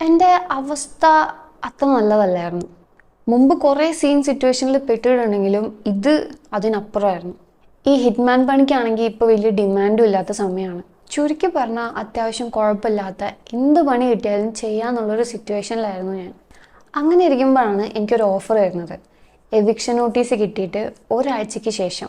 എന്റെ അവസ്ഥ അത്ര നല്ലതല്ലായിരുന്നു. മുമ്പ് കുറേ സീൻ സിറ്റുവേഷനിൽ പെട്ടിട്ടുണ്ടെങ്കിലും ഇത് അതിനപ്പുറമായിരുന്നു. ഈ ഹിറ്റ്മാൻ പണിക്കാണെങ്കിൽ ഇപ്പോൾ വലിയ ഡിമാൻഡും ഇല്ലാത്ത സമയമാണ് ചുരുക്കി പറഞ്ഞാൽ അത്യാവശ്യം കുഴപ്പമില്ലാത്ത എന്ത് പണി കിട്ടിയാലും ചെയ്യാന്നുള്ളൊരു സിറ്റുവേഷനിലായിരുന്നു ഞാൻ. അങ്ങനെ ഇരിക്കുമ്പോഴാണ് എനിക്കൊരു ഓഫർ വരുന്നത്. എവിക്ഷൻ നോട്ടീസ് കിട്ടിയിട്ട് ഒരാഴ്ചയ്ക്ക് ശേഷം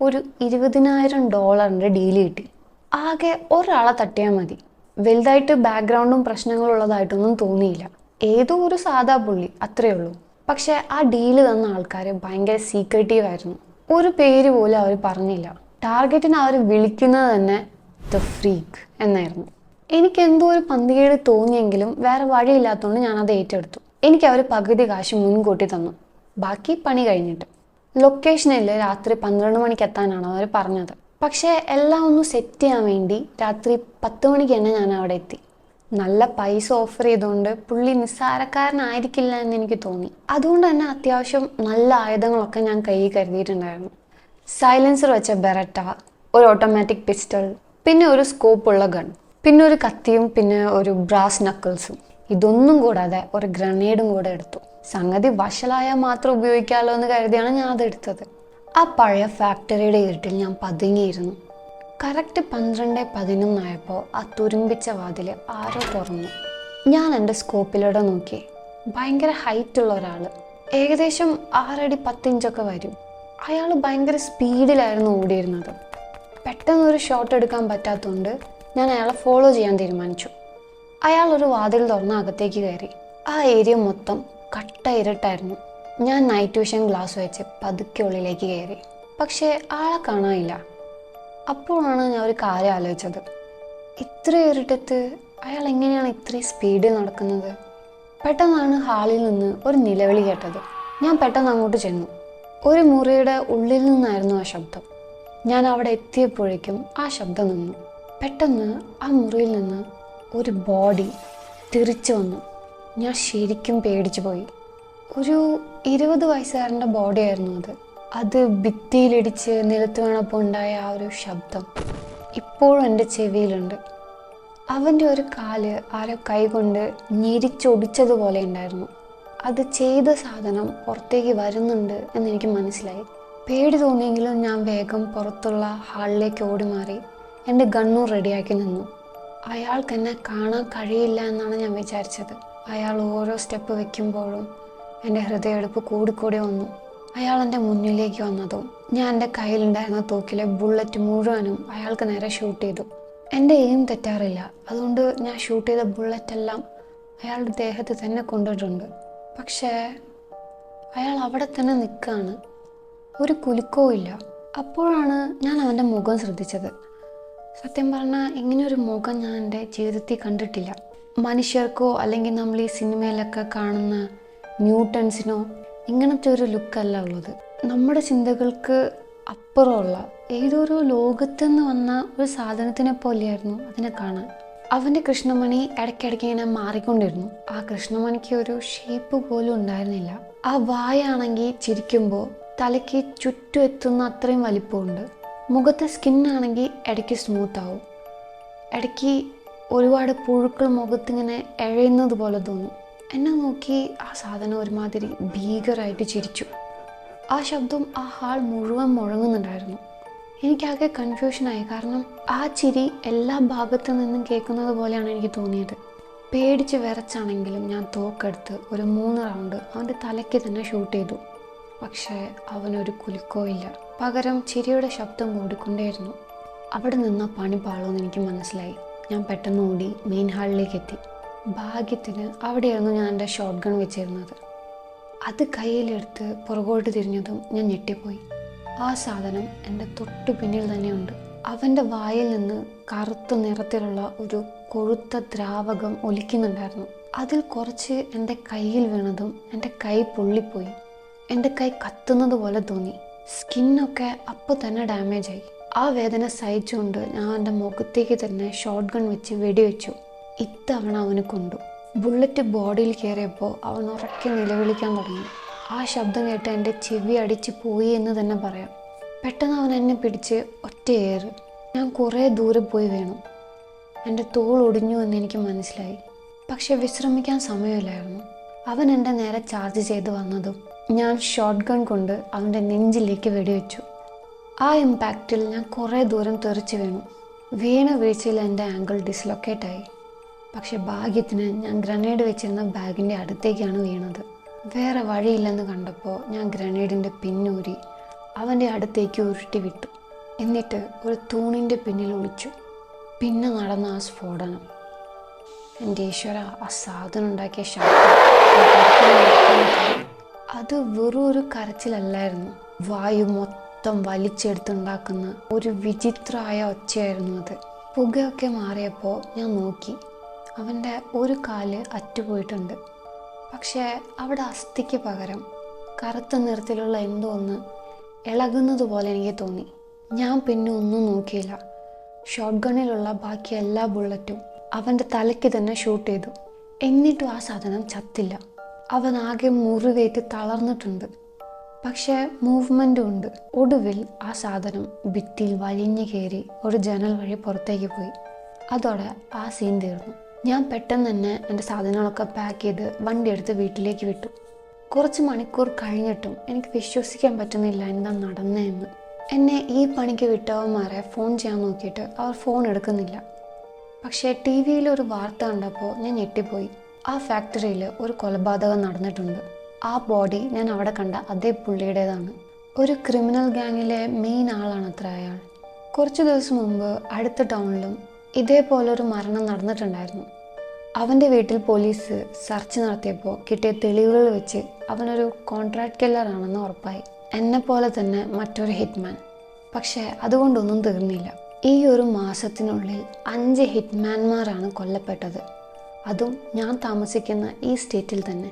ഒരു ഇരുപതിനായിരം ഡോളറിന്റെ ഡീൽ കിട്ടി. ആകെ ഒരാളെ തട്ടിയാൽ മതി. വലുതായിട്ട് ബാക്ക്ഗ്രൗണ്ടും പ്രശ്നങ്ങളുള്ളതായിട്ടൊന്നും തോന്നിയില്ല. ഏതോ ഒരു സാധാ പുള്ളി അത്രേ ഉള്ളൂ. പക്ഷേ ആ ഡീൽ തന്ന ആൾക്കാർ ഭയങ്കര സീക്രട്ടീവ് ആയിരുന്നു. ഒരു പേര് പോലും അവർ പറഞ്ഞില്ല. ടാർഗറ്റിന് അവർ വിളിക്കുന്നത് തന്നെ ദ ഫ്രീക്ക് എന്നായിരുന്നു. എനിക്ക് എന്തോ ഒരു പന്തികേട് തോന്നിയെങ്കിലും വേറെ വഴിയില്ലാത്തതുകൊണ്ട് അത് ഏറ്റെടുത്തു. എനിക്ക് അവർ പകുതി കാശ് മുൻകൂട്ടി തന്നു. ബാക്കി പണി കഴിഞ്ഞിട്ട്. ലൊക്കേഷനിൽ രാത്രി പന്ത്രണ്ട് മണിക്ക് എത്താനാണ് അവർ പറഞ്ഞത്. പക്ഷേ എല്ലാം ഒന്ന് സെറ്റ് ചെയ്യാൻ വേണ്ടി രാത്രി പത്ത് മണിക്ക് തന്നെ ഞാൻ അവിടെ എത്തി. നല്ല പൈസ ഓഫർ ചെയ്തുകൊണ്ട് പുള്ളി നിസ്സാരക്കാരനായിരിക്കില്ല എന്ന് എനിക്ക് തോന്നി. അതുകൊണ്ട് തന്നെ അത്യാവശ്യം നല്ല ആയുധങ്ങളൊക്കെ ഞാൻ കയ്യിൽ കരുതിയിട്ടുണ്ടായിരുന്നു. സൈലൻസർ വെച്ച ബെറട്ട ഒരു ഓട്ടോമാറ്റിക് പിസ്റ്റൾ പിന്നെ ഒരു സ്കോപ്പ് ഉള്ള ഗൺ പിന്നെ ഒരു കത്തിയും പിന്നെ ഒരു ബ്രാസ് നക്കിൾസും ഇതൊന്നും കൂടാതെ ഒരു ഗ്രനേഡും കൂടെ എടുത്തു. സംഗതി വഷളായാൽ മാത്രം ഉപയോഗിക്കാമല്ലോ എന്ന് കരുതിയാണ് ഞാൻ അത് എടുത്തത്. ആ പഴയ ഫാക്ടറിയുടെ ഇരുട്ടിൽ ഞാൻ പതുങ്ങിയിരുന്നു. കറക്റ്റ് പന്ത്രണ്ട് പതിനൊന്നായപ്പോൾ ആ തുരുമ്പിച്ച വാതിൽ ആരോ തുറന്നു. ഞാൻ എന്റെ സ്കോപ്പിലൂടെ നോക്കി. ഭയങ്കര ഹൈറ്റ് ഉള്ള ഒരാൾ ഏകദേശം ആറടി പത്തിഞ്ചൊക്കെ വരും. അയാൾ ഭയങ്കര സ്പീഡിലായിരുന്നു ഓടിയിരുന്നത്. പെട്ടെന്ന് ഒരു ഷോട്ട് എടുക്കാൻ പറ്റാത്തതുകൊണ്ട് ഞാൻ അയാളെ ഫോളോ ചെയ്യാൻ തീരുമാനിച്ചു. അയാൾ ഒരു വാതിൽ തുറന്ന് അകത്തേക്ക് കയറി. ആ ഏരിയ മൊത്തം കട്ട ഇരുട്ടായിരുന്നു. ഞാൻ നൈറ്റ് ട്യൂഷൻ ക്ലാസ് വെച്ച് പതുക്കെ ഉള്ളിലേക്ക് കയറി. പക്ഷേ ആളെ കാണാനില്ല. അപ്പോഴാണ് ഞാൻ ഒരു കാര്യം ആലോചിച്ചത്. ഇത്ര ഇരുട്ടത്ത് അയാൾ എങ്ങനെയാണ് ഇത്രയും സ്പീഡിൽ നടക്കുന്നത്? പെട്ടെന്നാണ് ഹാളിൽ നിന്ന് ഒരു നിലവിളി കേട്ടത്. ഞാൻ പെട്ടെന്ന് അങ്ങോട്ട് ചെന്നു. ഒരു മുറിയുടെ ഉള്ളിൽ നിന്നായിരുന്നു ആ ശബ്ദം. ഞാൻ അവിടെ എത്തിയപ്പോഴേക്കും ആ ശബ്ദം നിന്നു. പെട്ടെന്ന് ആ മുറിയിൽ നിന്ന് ഒരു ബോഡി തിരിച്ചു വന്നു. ഞാൻ ശരിക്കും പേടിച്ചു പോയി ഒരു ഇരുപത് വയസ്സുകാരന്റെ ബോഡിയായിരുന്നു അത്. അത് ഭിത്തിയിലിടിച്ച് നിലത്ത് വീണപ്പോൾ ഉണ്ടായ ആ ഒരു ശബ്ദം ഇപ്പോഴും എന്റെ ചെവിയിലുണ്ട്. അവന്റെ ഒരു കാൽ ആരോ കൈകൊണ്ട് ഞെരിച്ചൊടിച്ചതുപോലെ ഉണ്ടായിരുന്നു. അത് ചെയ്ത സാധനം പുറത്തേക്ക് വരുന്നുണ്ട് എന്ന് എനിക്ക് മനസ്സിലായി. പേടി തോന്നിയെങ്കിലും ഞാൻ വേഗം പുറത്തുള്ള ഹാളിലേക്ക് ഓടി മാറി എന്റെ ഗണ്ണൂർ റെഡിയാക്കി നിന്നു. അയാൾക്ക് എന്നെ കാണാൻ കഴിയില്ല എന്നാണ് ഞാൻ വിചാരിച്ചത്. അയാൾ ഓരോ സ്റ്റെപ്പ് വെക്കുമ്പോഴും എന്റെ ഹൃദയമെടുപ്പ് കൂടിക്കൂടി വന്നു. അയാൾ എന്റെ മുന്നിലേക്ക് വന്നതും ഞാൻ എന്റെ കയ്യിലുണ്ടായിരുന്ന തോക്കിലെ ബുള്ളറ്റ് മുഴുവനും അയാൾക്ക് നേരെ ഷൂട്ട് ചെയ്തു. എന്റെ എയിം തെറ്റാറില്ല. അതുകൊണ്ട് ഞാൻ ഷൂട്ട് ചെയ്ത ബുള്ളറ്റ് എല്ലാം അയാളുടെ ദേഹത്ത് തന്നെ കൊണ്ടിട്ടുണ്ട് പക്ഷേ അയാൾ അവിടെ തന്നെ നിൽക്കുകയാണ്. ഒരു കുലുക്കവും ഇല്ല. അപ്പോഴാണ് ഞാൻ അവന്റെ മുഖം ശ്രദ്ധിച്ചത്. സത്യം പറഞ്ഞാൽ ഇങ്ങനെയൊരു മുഖം ഞാൻ എന്റെ ജീവിതത്തിൽ കണ്ടിട്ടില്ല. മനുഷ്യർക്കോ അല്ലെങ്കിൽ നമ്മൾ ഈ സിനിമയിലൊക്കെ കാണുന്ന ന്യൂട്ടൺസിനോ ഇങ്ങനത്തെ ഒരു ലുക്കല്ല ഉള്ളത്. നമ്മുടെ ചിന്തകൾക്ക് അപ്പുറമുള്ള ഏതൊരു ലോകത്തുനിന്ന് വന്ന ഒരു സാധനത്തിനെ പോലെയായിരുന്നു അതിനെ കാണാൻ. അവന്റെ കൃഷ്ണമണി ഇടയ്ക്കിടയ്ക്ക് ഇങ്ങനെ മാറിക്കൊണ്ടിരുന്നു. ആ കൃഷ്ണമണിക്ക് ഒരു ഷേപ്പ് പോലും ഉണ്ടായിരുന്നില്ല. ആ വായാണെങ്കിൽ ചിരിക്കുമ്പോൾ തലയ്ക്ക് ചുറ്റും എത്തുന്ന അത്രയും വലിപ്പമുണ്ട്. മുഖത്തെ സ്കിന്നാണെങ്കിൽ ഇടയ്ക്ക് സ്മൂത്ത് ആവും. ഇടയ്ക്ക് ഒരുപാട് പുഴുക്കൾ മുഖത്തിങ്ങനെ എഴയുന്നത് പോലെ തോന്നും. എന്നെ നോക്കി ആ സാധനം ഒരുമാതിരി ഭീകരമായിട്ട് ചിരിച്ചു. ആ ശബ്ദം ആ ഹാൾ മുഴുവൻ മുഴങ്ങുന്നുണ്ടായിരുന്നു. എനിക്കാകെ കൺഫ്യൂഷനായി കാരണം ആ ചിരി എല്ലാ ഭാഗത്തു നിന്നും കേൾക്കുന്നത് പോലെയാണ് എനിക്ക് തോന്നിയത്. പേടിച്ച് വിറച്ചാണെങ്കിലും ഞാൻ തോക്കെടുത്ത് ഒരു മൂന്ന് റൗണ്ട് അവന്റെ തലയ്ക്ക് തന്നെ ഷൂട്ട് ചെയ്തു. പക്ഷേ അവനൊരു കുലുക്കോ ഇല്ല. പകരം ചിരിയുടെ ശബ്ദം കൂടിക്കൊണ്ടേയിരുന്നു അവിടെ നിന്ന പണി പാളോന്ന് എനിക്ക് മനസ്സിലായി. ഞാൻ പെട്ടെന്ന് ഓടി മെയിൻ ഹാളിലേക്ക് എത്തി. ഭാഗ്യത്തിന് അവിടെയായിരുന്നു ഞാൻ എന്റെ ഷോട്ട് ഗൺ വെച്ചിരുന്നത്. അത് കയ്യിലെടുത്ത് പുറകോട്ട് തിരിഞ്ഞതും ഞാൻ ഞെട്ടിപ്പോയി. ആ സാധനം എന്റെ തൊട്ടു പിന്നിൽ തന്നെയുണ്ട്. അവന്റെ വായിൽ നിന്ന് കറുത്ത നിറത്തിലുള്ള ഒരു കൊഴുത്ത ദ്രാവകം ഒലിക്കുന്നുണ്ടായിരുന്നു. അതിൽ കുറച്ച് എന്റെ കയ്യിൽ വീണതും എന്റെ കൈ പൊള്ളിപ്പോയി. എന്റെ കൈ കത്തുന്നത് പോലെ തോന്നി. സ്കിന്നൊക്കെ അപ്പോൾ തന്നെ ഡാമേജായി ആ വേദന സഹിച്ചുകൊണ്ട് ഞാൻ എന്റെ മുഖത്തേക്ക് തന്നെ ഷോട്ട് ഗൺ വെച്ച് വെടിവെച്ചു. ഇത്തവണ അവന് കൊണ്ടു. ബുള്ളറ്റ് ബോഡിയിൽ കയറിയപ്പോൾ അവൻ ഉറക്കെ നിലവിളിക്കാൻ തുടങ്ങി. ആ ശബ്ദം കേട്ട് എന്റെ ചെവി അടിച്ച് പോയി എന്ന് തന്നെ പറയാം. പെട്ടെന്ന് അവൻ എന്നെ പിടിച്ച് ഒറ്റയേറ്. ഞാൻ കുറേ ദൂരെ പോയി വീണു. എന്റെ തോൾ ഒടിഞ്ഞു എന്ന് എനിക്ക് മനസ്സിലായി. പക്ഷെ വിശ്രമിക്കാൻ സമയമില്ലായിരുന്നു. അവൻ എന്റെ നേരെ ചാർജ് ചെയ്ത് വന്നതും ഞാൻ ഷോട്ട് ഗൺ കൊണ്ട് അവന്റെ നെഞ്ചിലേക്ക് വെടിവെച്ചു. ആ ഇമ്പാക്റ്റിൽ ഞാൻ കുറേ ദൂരം തെറിച്ച് വീണു. വീണ വീഴ്ചയിൽ എന്റെ ആങ്കിൾ ഡിസ്ലൊക്കേറ്റ് ആയി. പക്ഷെ ഭാഗ്യത്തിന് ഞാൻ ഗ്രനേഡ് വെച്ചിരുന്ന ബാഗിന്റെ അടുത്തേക്കാണ് വീണത്. വേറെ വഴിയില്ലെന്ന് കണ്ടപ്പോൾ ഞാൻ ഗ്രനേഡിന്റെ പിന്നൂരി അവന്റെ അടുത്തേക്ക് ഉരുട്ടി വിട്ടു. എന്നിട്ട് ഒരു തൂണിന്റെ പിന്നിൽ ഒളിച്ചു. പിന്നെ നടന്ന ആ സ്ഫോടനം. എന്റെ ഈശ്വര ആ സാധനം ഉണ്ടാക്കിയ ശബ്ദം അത് വെറും ഒരു കരച്ചിലല്ലായിരുന്നു. വായു മൊത്തം വലിച്ചെടുത്തുണ്ടാക്കുന്ന ഒരു വിചിത്രമായ ഒച്ചയായിരുന്നു അത്. പുകയൊക്കെ മാറിയപ്പോൾ ഞാൻ നോക്കി. അവന്റെ ഒരു കാൽ അറ്റുപോയിട്ടുണ്ട്. പക്ഷേ അവിടെ അസ്ഥിക്ക് പകരം കറുത്ത നിറത്തിലുള്ള എന്തോ ഒന്ന് ഇളകുന്നത് പോലെ എനിക്ക് തോന്നി. ഞാൻ പിന്നെ ഒന്നും നോക്കിയില്ല. ഷോട്ട് ഗണ്ണിലുള്ള ബാക്കി എല്ലാ ബുള്ളറ്റും അവന്റെ തലയ്ക്ക് തന്നെ ഷൂട്ട് ചെയ്തു. എന്നിട്ടും ആ സാധനം ചത്തില്ല. അവൻ ആകെ മുറിവേറ്റ് തളർന്നിട്ടുണ്ട്. പക്ഷേ മൂവ്മെന്റും ഉണ്ട്. ഒടുവിൽ ആ സാധനം ഭിത്തിയിൽ വലിഞ്ഞു കയറി ഒരു ജനൽ വഴി പുറത്തേക്ക് പോയി. അതോടെ ആ സീൻ തീർന്നു. ഞാൻ പെട്ടെന്ന് തന്നെ എന്റെ സാധനങ്ങളൊക്കെ പാക്ക് ചെയ്ത് വണ്ടി എടുത്ത് വീട്ടിലേക്ക് വിട്ടു. കുറച്ച് മണിക്കൂർ കഴിഞ്ഞിട്ടും എനിക്ക് വിശ്വസിക്കാൻ പറ്റുന്നില്ല എന്താ നടന്നതെന്ന്. എന്നെ ഈ പണിക്ക് വിട്ടവന്മാരെ ഫോൺ ചെയ്യാൻ നോക്കിയിട്ട് അവർ ഫോൺ എടുക്കുന്നില്ല. പക്ഷേ ടി വിയിൽ ഒരു വാർത്ത കണ്ടപ്പോൾ ഞാൻ ഞെട്ടിപ്പോയി. ആ ഫാക്ടറിയിൽ ഒരു കൊലപാതകം നടന്നിട്ടുണ്ട്. ആ ബോഡി ഞാൻ അവിടെ കണ്ട അതേ പുള്ളിയുടേതാണ്. ഒരു ക്രിമിനൽ ഗാങ്ങിലെ മെയിൻ ആളാണ് അത്ര അയാൾ. കുറച്ച് ദിവസം മുമ്പ് അടുത്ത ടൗണിലും ഇതേപോലൊരു മരണം നടന്നിട്ടുണ്ടായിരുന്നു. അവന്റെ വീട്ടിൽ പോലീസ് സെർച്ച് നടത്തിയപ്പോൾ കിട്ടിയ തെളിവുകൾ വെച്ച് അവനൊരു കോൺട്രാക്ട് കില്ലറാണെന്ന് ഉറപ്പായി. എന്നെ പോലെ തന്നെ മറ്റൊരു ഹിറ്റ്മാൻ. പക്ഷേ അതുകൊണ്ടൊന്നും തീർന്നില്ല. ഈ ഒരു മാസത്തിനുള്ളിൽ അഞ്ച് ഹിറ്റ്മാൻമാരാണ് കൊല്ലപ്പെട്ടത്. അതും ഞാൻ താമസിക്കുന്ന ഈ സ്റ്റേറ്റിൽ തന്നെ.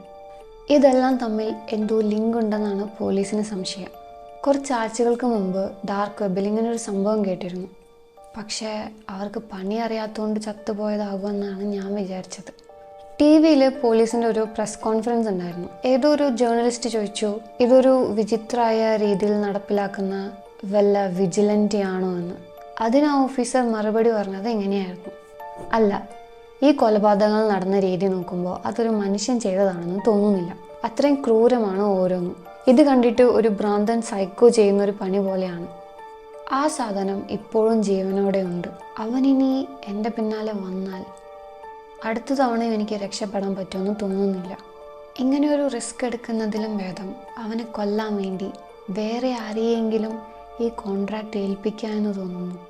ഇതെല്ലാം തമ്മിൽ എന്തോ ലിങ്ക് ഉണ്ടെന്നാണ് പോലീസിന് സംശയം. കുറച്ച് ആഴ്ചകൾക്ക് മുമ്പ് ഡാർക്ക് വെബിൽ ഇങ്ങനൊരു സംഭവം കേട്ടിരുന്നു. പക്ഷേ അവർക്ക് പണി അറിയാത്തതുകൊണ്ട് ചത്തുപോയതാകുമെന്നാണ് ഞാൻ വിചാരിച്ചത്. ടി വിയിൽ പോലീസിന്റെ ഒരു പ്രസ് കോൺഫറൻസ് ഉണ്ടായിരുന്നു. ഏതോ ഒരു ജേർണലിസ്റ്റ് ചോദിച്ചു ഇതൊരു വിചിത്രമായ രീതിയിൽ നടപ്പിലാക്കുന്ന വല്ല വിജിലന്റ് ആണോ എന്ന്? അതിന് ആ ഓഫീസർ മറുപടി പറഞ്ഞത് ഇങ്ങനെയായിരുന്നു. അല്ല ഈ കൊലപാതകങ്ങൾ നടന്ന രീതി നോക്കുമ്പോൾ അതൊരു മനുഷ്യൻ ചെയ്തതാണെന്ന് തോന്നുന്നില്ല. അത്രയും ക്രൂരമാണ് ഓരോന്നും. ഇത് കണ്ടിട്ട് ഒരു ഭ്രാന്തൻ സൈക്കോ ചെയ്യുന്ന ഒരു പണി പോലെയാണ്. ആ സാധനം ഇപ്പോഴും ജീവനോടെ ഉണ്ട്. അവനിനി എന്റെ പിന്നാലെ വന്നാൽ അടുത്ത തവണ എനിക്ക് രക്ഷപ്പെടാൻ പറ്റുമെന്ന് തോന്നുന്നില്ല. ഇങ്ങനെ ഒരു റിസ്ക് എടുക്കുന്നതിലും ഭേദം അവനെ കൊല്ലാൻ വേണ്ടി വേറെ ആരെയെങ്കിലും ഈ കോൺട്രാക്റ്റ് ഏൽപ്പിക്കാമെന്ന് തോന്നുന്നു.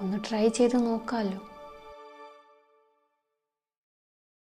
ഒന്ന് ട്രൈ ചെയ്ത് നോക്കാമല്ലോ